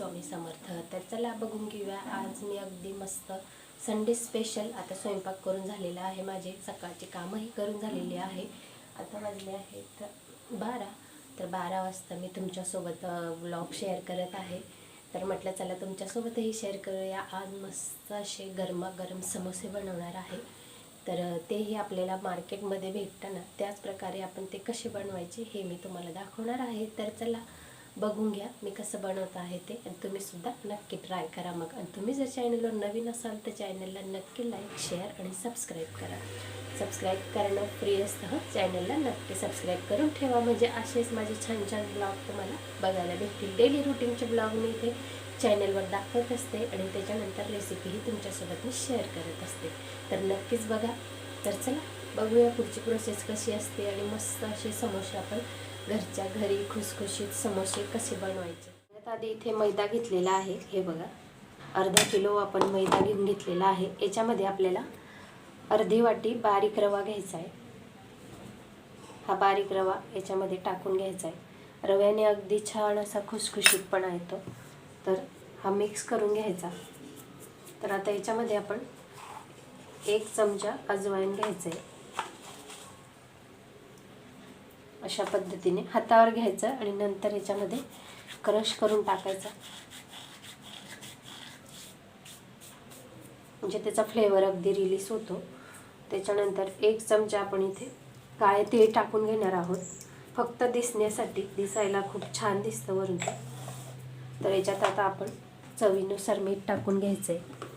स्वामी समर्थ. तर चला बघून घेऊया. आज मी अगदी मस्त संडे स्पेशल आता स्वयंपाक करून झालेला आहे. माझे सकाळचे कामंही करून झालेली आहे. आता वाजले आहेत बारा. तर बारा वाजता मी तुमच्यासोबत व्लॉग शेअर करत आहे. तर म्हटलं चला तुमच्यासोबतही शेअर करूया. आज मस्त असे गरमागरम समोसे बनवणार आहे. तर तेही आपल्याला मार्केटमध्ये भेटतं ना त्याच प्रकारे आपण ते कसे बनवायचे हे मी तुम्हाला दाखवणार आहे. तर चला बघून घ्या मी कसं बनवत आहे ते आणि तुम्ही सुद्धा नक्की ट्राय करा मग. आणि तुम्ही जर चॅनलवर नवीन असाल तर चॅनलला नक्की लाईक शेअर आणि सबस्क्राईब करा. सबस्क्राईब करणं फ्री असतं. चॅनलला नक्की सबस्क्राईब करून ठेवा. म्हणजे असेच माझे छान छान ब्लॉग तुम्हाला बघायला भेटतील. डेली रुटीनचे ब्लॉग मी इथे चॅनलवर दाखवत असते आणि त्याच्यानंतर रेसिपीही तुमच्यासोबत मी शेअर करत असते. तर नक्कीच बघा. तर चला बघूया पुढची प्रोसेस कशी असते आणि मस्त असे समोसे आपण घरच्या घरी खुसखुशीत समोसे कसे बनवायचे? त्यात आधी इथे मैदा घेतलेला आहे. हे बघा. अर्धा किलो आपण मैदा घेऊन घेतलेला आहे. याच्यामध्ये आपल्याला अर्धी वाटी बारीक रवा घ्यायचा आहे. हा बारीक रवा याच्यामध्ये टाकून घ्यायचा आहे. रव्याने अगदी छान असा खुसखुशीतपणा येतो. तर हा मिक्स करून घ्यायचा. तर आता याच्यामध्ये आपण एक चमचा अजवाईन घ्यायचं आहे. अशा पद्धतीने हातावर घ्यायचं आणि नंतर याच्यामध्ये क्रश करून टाकायचा. म्हणजे त्याचा फ्लेवर अगदी रिलीज होतो. त्याच्यानंतर एक चमचा आपण इथे काळे तीळ टाकून घेणार आहोत. फक्त दिसण्यासाठी दिसायला खूप छान दिसतं वरून तर याच्यात आता आपण चवीनुसार मीठ टाकून घ्यायचं आहे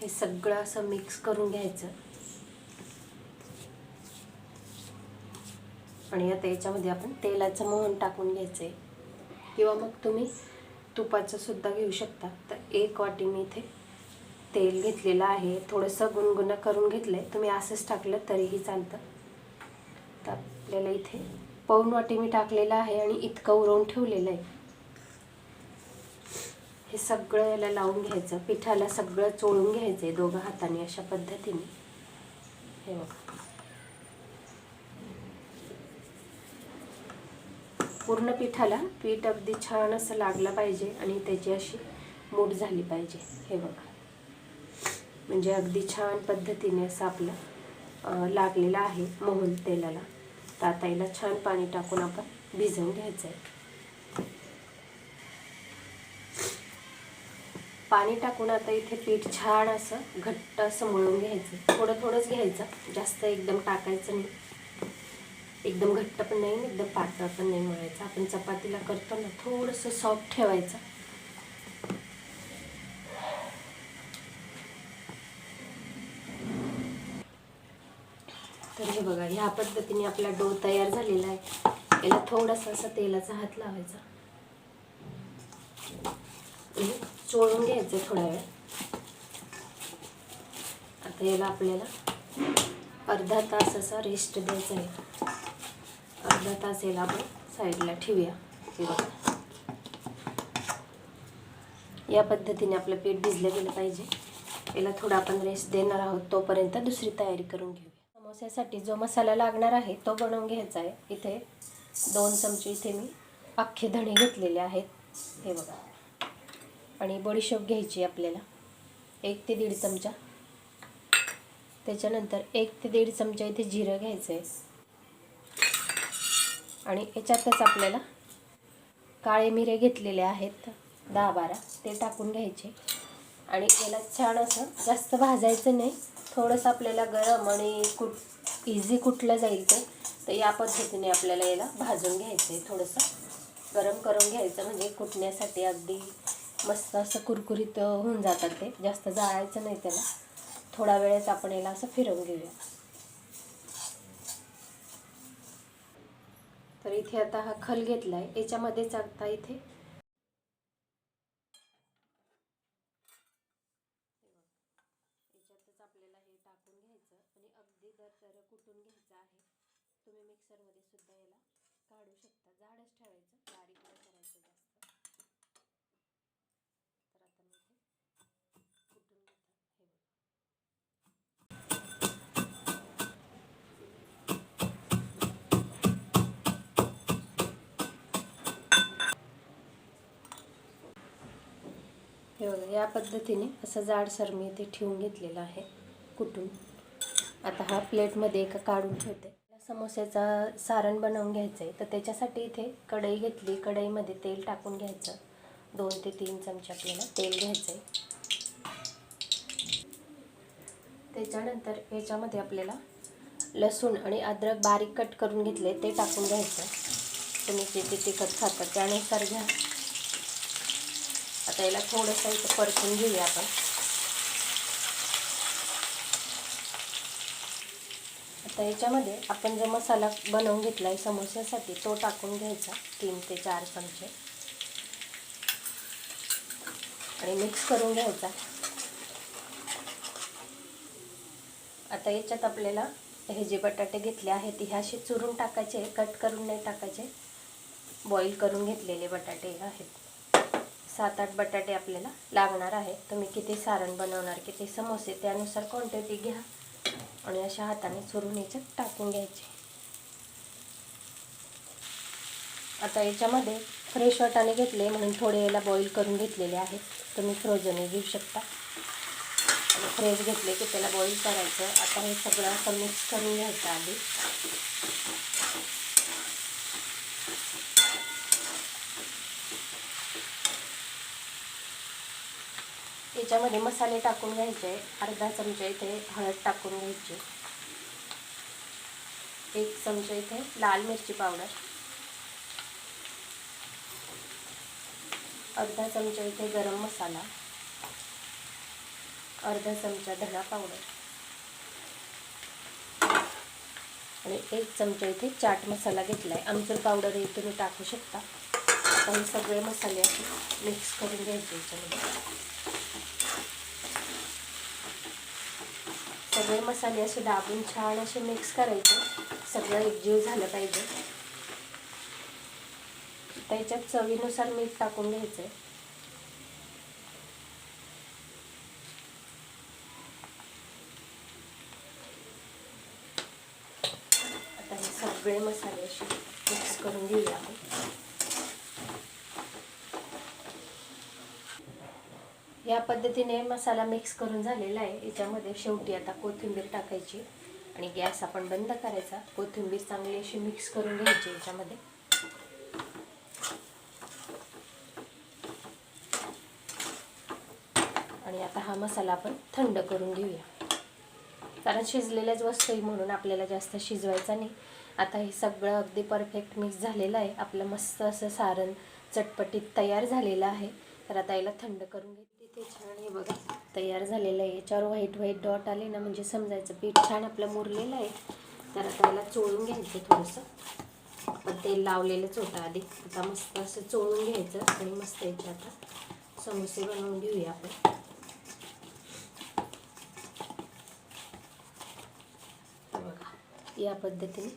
हे सगळं असं मिक्स करून घ्यायचं. आणि आता याच्यामध्ये आपण तेलाचं मोहन टाकून घ्यायचं आहे किंवा मग तुम्ही तुपाचं सुद्धा घेऊ शकता. तर एक वाटी मी इथे तेल घेतलेलं आहे. थोडंसं गुणगुणं करून घेतलं आहे तुम्ही असंच टाकलं तरीही चालतं. तर आपल्याला इथे पाऊण वाटी मी टाकलेलं आहे आणि इतकं उरवून ठेवलेलं आहे. हे सगळं याला लावून घ्यायचं पिठाला सगळं चोळून घ्यायचं आहे दोघं हाताने अशा पद्धतीने. हे बघा. पूर्ण पिठाला पीठ अगदी छान असं लागलं पाहिजे आणि त्याची अशी मूठ झाली पाहिजे. हे बघा. म्हणजे अगदी छान पद्धतीने असं आपलं लागलेलं आहे मोहन तेलाला. ताताईला छान पाणी टाकून आपण भिजवून घ्यायचं आहे पाणी टाकून आता इथे पीठ छान असं घट्ट असं मळून घ्यायचं. थोडं थोडंच घ्यायचं. जास्त एकदम टाकायचं नाही. एकदम घट्ट पण नाही एकदम पातळ पण नाही मळायचं. आपण चपातीला करतो ना थोडंसं सॉफ्ट ठेवायचं. तर हे बघा ह्या पद्धतीने आपला डो तयार झालेला आहे. याला थोडासा असा तेलाचा हात लावायचा. चोळून घ्यायचं थोडा वेळ. आता याला आपल्याला अर्धा तास असा रेस्ट द्यायचा आहे. अर्धा तास याला आपण साईडला ठेवूया. हे बघा. या पद्धतीने आपलं पीठ भिजलं गेलं पाहिजे. याला थोडा आपण रेस्ट देणार आहोत तोपर्यंत दुसरी तयारी करून घेऊया. समोस्यासाठी जो मसाला लागणार आहे तो बनवून घ्यायचा आहे. इथे दोन चमचे इथे मी अख्खे धणे घेतलेले आहेत. हे बघा. आणि बडीशेप घ्यायची आपल्याला. एक ते दीड चमचा. त्याच्यानंतर एक ते दीड चमचा इथे जिरं घ्यायचं आहे आणि याच्यातच आपल्याला काळे मिरे घेतलेले आहेत दहा बारा ते टाकून घ्यायचे. आणि याला छान असं जास्त भाजायचं नाही. थोडंसं आपल्याला गरम आणि कुट इझी कुठलं जाईल ते तर या पद्धतीने आपल्याला याला भाजून घ्यायचं आहे थोडंसं. गरम करून घ्यायचं म्हणजे कुटण्यासाठी अगदी मस्त असं कुरकुरीत होऊन जातात ते. जास्त जाळायचं नाही त्याला. थोडा वेळेस आपण याला असं फिरवून घेऊया. तर इथे आता हा खल घेतला आहे याच्यामध्येच आता इथे याच्यातच आपल्याला हे टाकून घ्यायचं आणि अगदी दर दर कुटून घ्यायचं आहे तुम्ही मिक्सरमध्ये सुद्धा याला काढू शकता जाडच ठेवायचं बारीक नाही करायचं जास्त हे बघा या पद्धतीने असं जाडसर मी इथे ठेवून घेतलेलं आहे कुटून आता हा प्लेटमध्ये एका काढून ठेवते. समोस्याचा सारण बनवून घ्यायचं आहे तर त्याच्यासाठी इथे कढई घेतली. कढईमध्ये तेल टाकून घ्यायचं. दोन ते तीन चमचे आपल्याला तेल घ्यायचं आहे त्याच्यानंतर याच्यामध्ये आपल्याला लसूण आणि अद्रक बारीक कट करून घेतले ते टाकून घ्यायचं. तुम्ही किती तिखट खाता त्यानुसार घ्या. आता याला थोडंसं इथं परतून घेऊया आपण. आता याच्यामध्ये आपण जो मसाला बनवून घेतला आहे समोस्यासाठी तो टाकून घ्यायचा तीन ते चार चमचे. आणि मिक्स करून घ्यायचा. आता याच्यात आपल्याला हे जे बटाटे घेतले आहेत हे असे चुरून टाकायचे कट करून नाही टाकायचे. बॉईल करून घेतलेले बटाटे आहेत. सात आठ बटाटे आपल्याला लागणार आहे. तुम्ही किती सारण बनवणार किती समोसे त्यानुसार क्वांटिटी घ्या आणि अशा हाताने चुरून याच्यात टाकून घ्यायचे. आता याच्यामध्ये फ्रेश वाटाणे घेतले म्हणून थोडे याला बॉईल करून घेतलेले आहेत. तुम्ही फ्रोझनही घेऊ शकता. आणि फ्रेश घेतले की त्याला बॉईल करायचं. आता हे सगळं असं मिक्स करून घ्यायचं आधी. याच्यामध्ये मसाले टाकून घ्यायचे. अर्धा चमचा इथे हळद टाकून घ्यायची. एक चमचा इथे लाल मिरची पावडर. अर्धा चमचा इथे गरम मसाला. अर्धा चमचा धना पावडर. आणि एक चमचा इथे चाट मसाला घेतला आहे आमचूर पावडरही तुम्ही टाकू शकता. आता सगळे मसाले असे मिक्स करून घ्यायचे याच्यामध्ये. सगळे मसाले असे दाबून छान असे मिक्स करायचे. सगळं एकजीव झालं पाहिजे. त्याच्यात चवीनुसार मीठ टाकून घ्यायचं आहे आता हे सगळे मसाले असे मिक्स करून घेऊया आपण. या पद्धतीने मसाला मिक्स करून झालेला आहे. याच्यामध्ये शेवटी आता कोथिंबीर टाकायची आणि गॅस आपण बंद करायचा. कोथिंबीर चांगली अशी मिक्स करून घ्यायची याच्यामध्ये. आणि आता हा मसाला आपण थंड करून घेऊया. कारण शिजलेल्याच वस्तू आहे म्हणून आपल्याला जास्त शिजवायचा नाही. आता हे सगळं अगदी परफेक्ट मिक्स झालेलं आहे. आपलं मस्त असं सारण चटपटीत तयार झालेलं आहे. तर आता याला थंड करून घेते किती छान हे बघा. तयार झालेलं आहे. याच्यावर व्हाईट व्हाईट डॉट आले ना म्हणजे समजायचं. पीठ छान आपलं मुरलेलं आहे. तर आता याला चोळून घ्यायचं थोडंसं. आपण तेल लावलेलंच होतं आधी. आता मस्त असं चोळून घ्यायचं आणि मस्त याचे आता समोसे बनवून घेऊया आपण. बघा या पद्धतीने.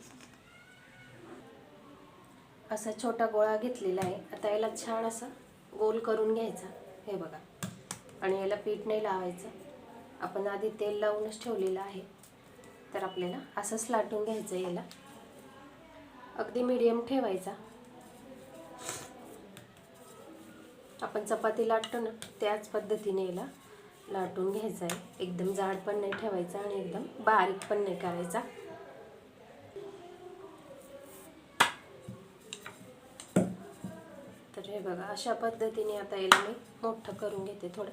असा छोटा गोळा घेतलेला आहे. आता याला छान असं गोल करून घ्यायचा. हे बघा. आणि याला पीठ नाही लावायचं. आपण आधी तेल लावूनच ठेवलेलं आहे. तर आपल्याला असंच लाटून घ्यायचं याला. अगदी मीडियम ठेवायचा. आपण चपाती लाटतो ना त्याच पद्धतीने याला लाटून घ्यायचा आहे. एकदम जाड पण नाही ठेवायचा आणि एकदम बारीक पण नाही करायचा. तर हे बघा अशा पद्धतीने आता याला मी मोठं करून घेते थोडं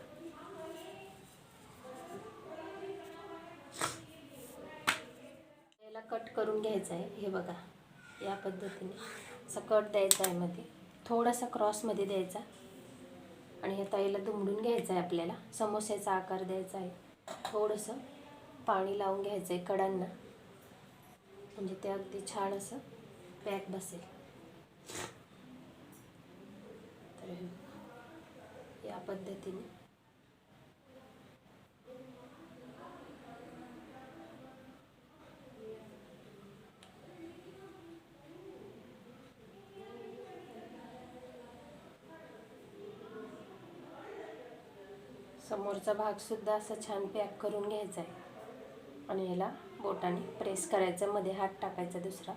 याला कट करून घ्यायचं आहे. हे बघा या पद्धतीने असा कट द्यायचा आहे मध्ये. थोडासा क्रॉसमध्ये द्यायचा. आणि हे ताईला दुमडून घ्यायचं आहे आपल्याला. समोस्याचा आकार द्यायचा आहे. थोडंसं पाणी लावून घ्यायचं आहे कडांना. म्हणजे ते अगदी छान असं पॅक बसेल. तर या पद्धतीने समोरचा भागसुद्धा असा छान पॅक करून घ्यायचा आहे. आणि याला बोटाने प्रेस करायचं मध्ये हात टाकायचा दुसरा.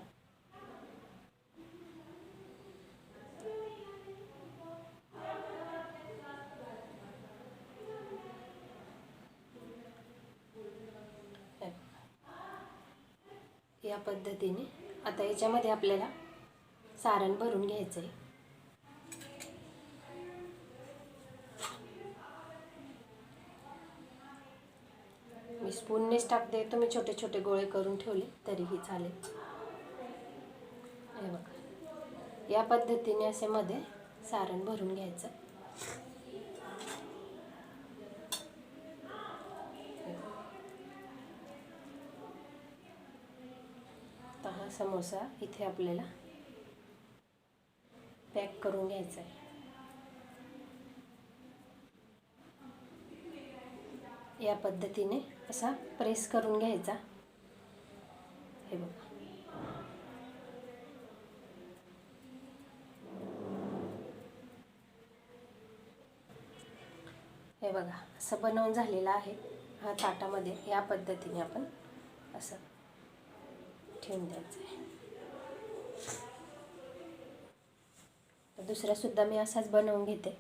या पद्धतीने आता याच्यामध्ये आपल्याला सारण भरून घ्यायचं आहे स्पूननेच टाकते तुम्ही छोटे छोटे गोळे करून ठेवले तरीही चालेल. हे बघा. या पद्धतीने असे मध्ये सारण भरून घ्यायचं. हा समोसा इथे आपल्याला पॅक करून घ्यायचा आहे. या पद्धतीने असा प्रेस करून घ्यायचा. हे बघा. हे बघा असं बनवून झालेलं आहे. हा ताटामध्ये या पद्धतीने आपण असं ठेवून द्यायचं आहे. तर दुसरा सुद्धा मी असाच बनवून घेते.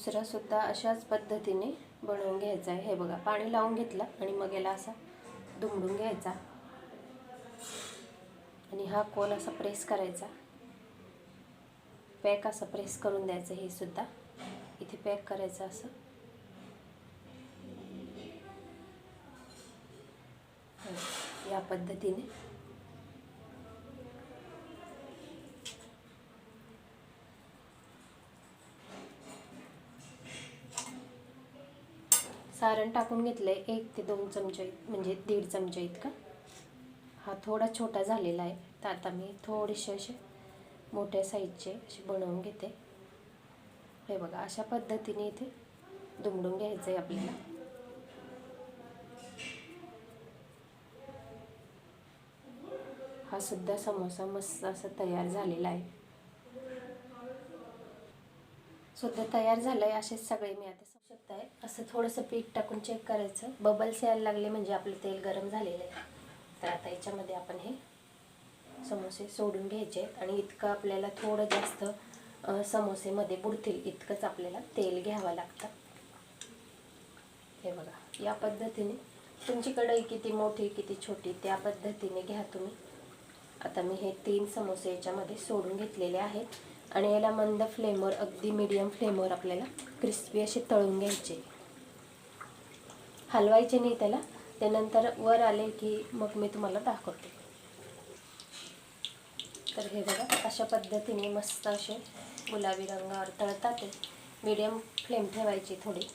दुसरा सुद्धा अशाच पद्धतीने बनवून घ्यायचा आहे. हे बघा पाणी लावून घेतलं आणि मग याला असा दुमडून घ्यायचा. आणि हा कोण असा प्रेस करायचा. पॅक असं प्रेस करून द्यायचं हे सुद्धा. इथे पॅक करायचं असं. हो, या पद्धतीने. सारण टाकून घेतलं आहे एक ते दोन चमचे म्हणजे दीड चमचे इतका. हा थोडा छोटा झालेला आहे. तर आता मी थोडेसे असे मोठ्या साईजचे असे बनवून घेते. हे बघा अशा पद्धतीने इथे दुमडून घ्यायचं आहे आपल्याला. हा सुद्धा समोसा मस्त असा तयार झालेला आहे. सुद्धा तयार झालं आहे असेच सगळे मी आता समजू शकताय असं थोडंसं पीठ टाकून चेक करायचं. बबल्स यायला लागले म्हणजे आपलं तेल गरम झालेलं आहे. तर आता याच्यामध्ये आपण हे समोसे सोडून घ्यायचे आहेत आणि इतकं आपल्याला थोडं जास्त समोसेमध्ये बुडतील इतकंच आपल्याला तेल घ्यावं लागतं. हे बघा या पद्धतीने तुमची कढई किती मोठी किती छोटी त्या पद्धतीने घ्या तुम्ही. आता मी हे तीन समोसे याच्यामध्ये सोडून घेतलेले आहेत. आणि याला मंद फ्लेमवर अगदी मीडियम फ्लेमवर आपल्याला क्रिस्पी असे तळून घ्यायचे. हलवायचे नाही त्याला. त्यानंतर वर आले की मग मी तुम्हाला दाखवते. तर हे बघा अशा पद्धतीने मस्त असे गुलाबी रंगावर तळतात मीडियम फ्लेम ठेवायची थोडी.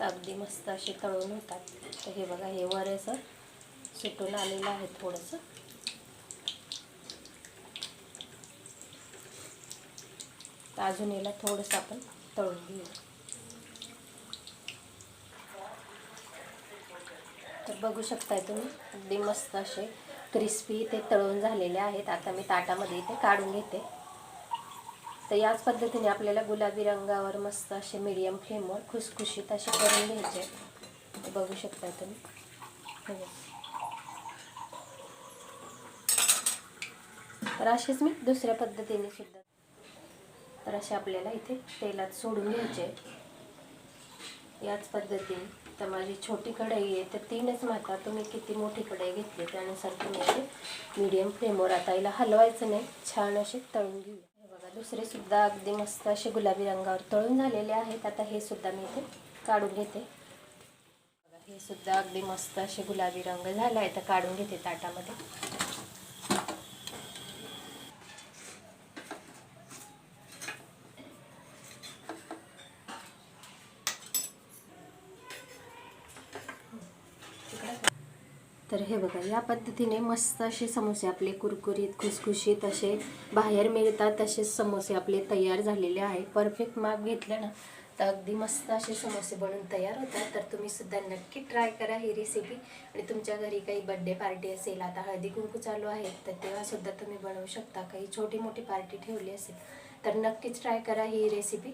तर अगदी मस्त असे तळून होतात. तर हे बघा हे वर असं सुटून आलेलं आहे थोडंसं. आता अजून याला थोडंसं आपण तळून घेऊ तर बघू शकताय तुम्ही अगदी मस्त असे क्रिस्पी ते तळून झालेले आहेत. आता मी ताटामध्ये इथे काढून घेते. तर याच पद्धतीने आपल्याला गुलाबी रंगावर मस्त असे मीडियम फ्लेमवर खुसखुशीत असे करून घ्यायचे ते बघू शकताय तुम्ही. तर असेच मी दुसऱ्या पद्धतीने सुद्धा तर असे आपल्याला इथे तेलात सोडून घ्यायचे. याच पद्धतीने तर माझी छोटी कढई आहे तर तीनच माता तुम्ही किती मोठी कढई घेतली त्यानुसार तुम्ही इथे मीडियम फ्लेमवर आता हिला हलवायचं नाही छान असे तळून घेऊया. बघा दुसरे सुद्धा अगदी मस्त असे गुलाबी रंगावर तळून झालेले आहेत. आता हे सुद्धा मी इथे काढून घेते. हे सुद्धा अगदी मस्त असे गुलाबी रंग झाला आहे तर काढून घेते ताटामध्ये. तर हे बघा या पद्धतीने मस्त असे समोसे आपले कुरकुरीत खुसखुशीत असे बाहेर मिळतात तसेच समोसे आपले तयार झालेले आहे परफेक्ट माप घेतलं ना तर अगदी मस्त असे समोसे बनवून तयार होतात. तर तुम्ही सुद्धा नक्की ट्राय करा ही रेसिपी आणि तुमच्या घरी काही बड्डे पार्टी असेल आता हळदी कुंकू चालू आहे तर तेव्हासुद्धा तुम्ही बनवू शकता. काही छोटी मोठी पार्टी ठेवली असेल तर नक्कीच ट्राय करा ही रेसिपी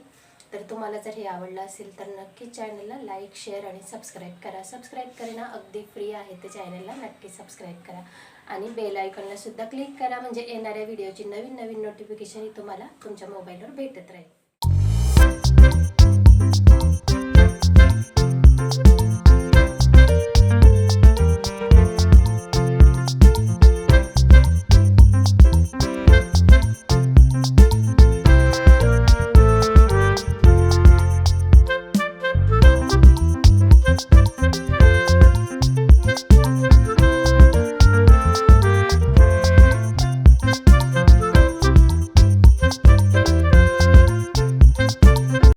तर तुम्हाला जर हे आवडलं असेल तर नक्की चॅनलला लाईक शेअर आणि सबस्क्राईब करा. सबस्क्राईब करणं अगदी फ्री आहे ते चॅनलला नक्की सबस्क्राईब करा. आणि बेल आयकॉनला सुद्धा क्लिक करा. म्हणजे येणाऱ्या व्हिडिओची नवीन नवीन नोटिफिकेशन ही तुम्हाला तुमच्या मोबाईलवर भेटत राहील.